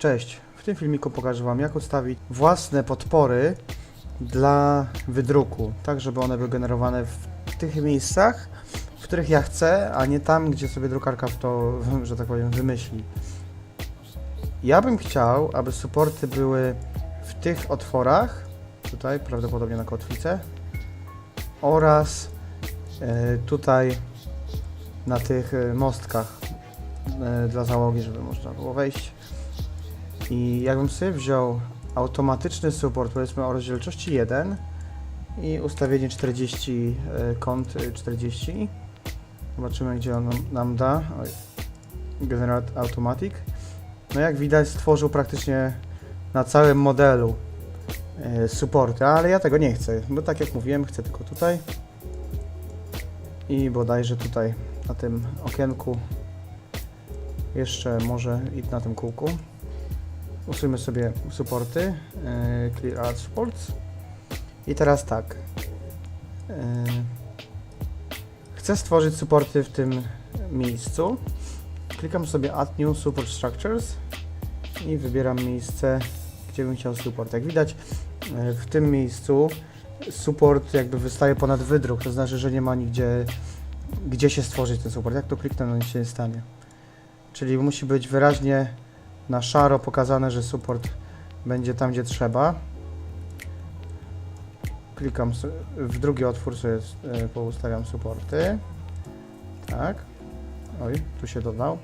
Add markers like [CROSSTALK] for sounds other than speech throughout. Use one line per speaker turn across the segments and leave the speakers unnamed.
Cześć, w tym filmiku pokażę Wam jak ustawić własne podpory dla wydruku, tak żeby one były generowane w tych miejscach, w których ja chcę, a nie tam, gdzie sobie drukarka w to, [LAUGHS] że tak powiem, wymyśli. Ja bym chciał, aby supporty były w tych otworach, tutaj prawdopodobnie na kotwicę, oraz e, tutaj na tych e, mostkach e, dla załogi, żeby można było wejść. I jakbym sobie wziął automatyczny support, powiedzmy o rozdzielczości 1 i ustawienie 40 e, kąt e, 40. Zobaczymy, gdzie on nam, da. Generate Automatic. No jak widać stworzył praktycznie na całym modelu e, supporty, ale ja tego nie chcę, bo tak jak mówiłem, chcę tylko tutaj i bodajże tutaj na tym okienku jeszcze może i na tym kółku. Usuńmy sobie supporty, e, clear all supports i teraz tak. e, Chcę stworzyć supporty w tym miejscu. Klikam sobie Add New Support Structures i wybieram miejsce, gdzie bym chciał support. Jak widać, e, w tym miejscu support jakby wystaje ponad wydruk, to znaczy, że nie ma nigdzie, gdzie się stworzyć ten support. Jak to kliknę, no nic się nie stanie. Czyli musi być wyraźnie na szaro pokazane, że support będzie tam, gdzie trzeba. Klikam w drugi otwór sobie e, poustawiam supporty. Tak. Oj, tu się dodał.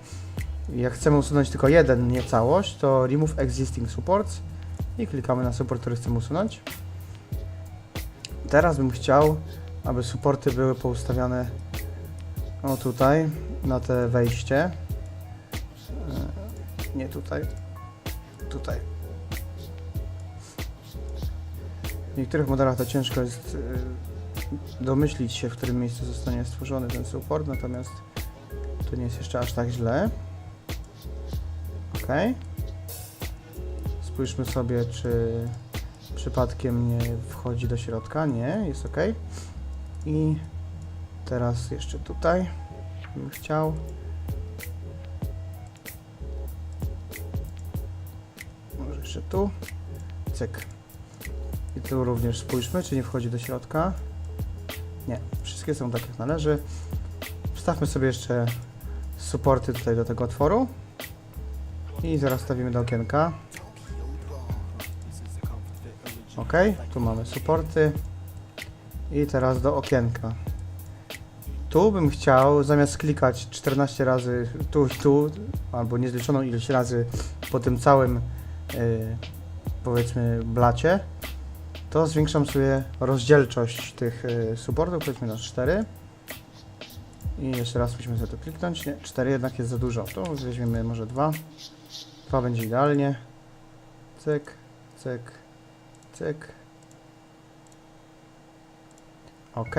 Jak chcemy usunąć tylko jeden, nie całość, to remove existing supports i klikamy na support, który chcemy usunąć. Teraz bym chciał, aby supporty były poustawiane o tutaj, na te wejście. Nie tutaj, tutaj. W niektórych modelach to ciężko jest e, domyślić się, w którym miejscu zostanie stworzony ten support, natomiast tu nie jest jeszcze aż tak źle. Ok. Spójrzmy sobie, czy przypadkiem nie wchodzi do środka. Nie, jest ok. I teraz jeszcze tutaj bym chciał. Jeszcze tu. Cyk. I tu również spójrzmy, czy nie wchodzi do środka. Nie, wszystkie są tak jak należy. Wstawmy sobie jeszcze supporty tutaj do tego otworu. I zaraz stawimy do okienka. Ok, tu mamy supporty. I teraz do okienka. Tu bym chciał, zamiast klikać 14 razy tu i tu, albo niezliczoną ilość razy po tym całym, yy, powiedzmy, blacie, to zwiększam sobie rozdzielczość tych yy, supportów, powiedzmy na 4. I jeszcze raz musimy sobie to kliknąć. Nie, 4 jednak jest za dużo. To weźmiemy może 2. 2 będzie idealnie. Cyk, cyk, cyk. Ok.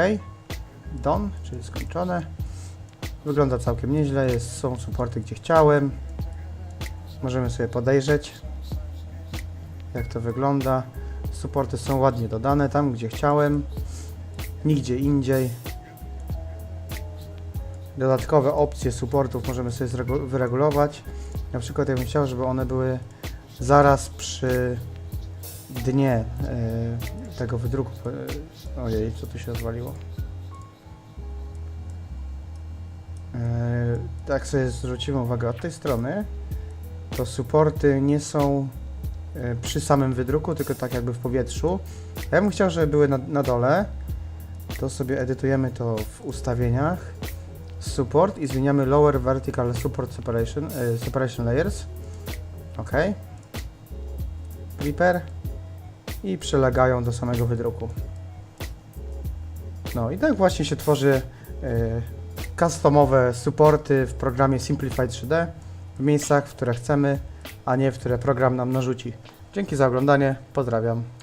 Done, czyli skończone. Wygląda całkiem nieźle. Jest, są supporty, gdzie chciałem. Możemy sobie podejrzeć, jak to wygląda. Supporty są ładnie dodane tam, gdzie chciałem. Nigdzie indziej. Dodatkowe opcje supportów możemy sobie wyregulować. Na przykład ja bym chciał, żeby one były zaraz przy dnie e, tego wydruku. E, ojej, co tu się odwaliło? E, tak sobie zwrócimy uwagę od tej strony, to supporty nie są przy samym wydruku, tylko tak jakby w powietrzu. Ja bym chciał, żeby były na, na dole. To sobie edytujemy to w ustawieniach. Support i zmieniamy Lower Vertical Support Separation, e, separation Layers. OK. Clipper. I przylegają do samego wydruku. No i tak właśnie się tworzy e, customowe supporty w programie Simplify 3D w miejscach, w które chcemy, a nie w które program nam narzuci. Dzięki za oglądanie. Pozdrawiam.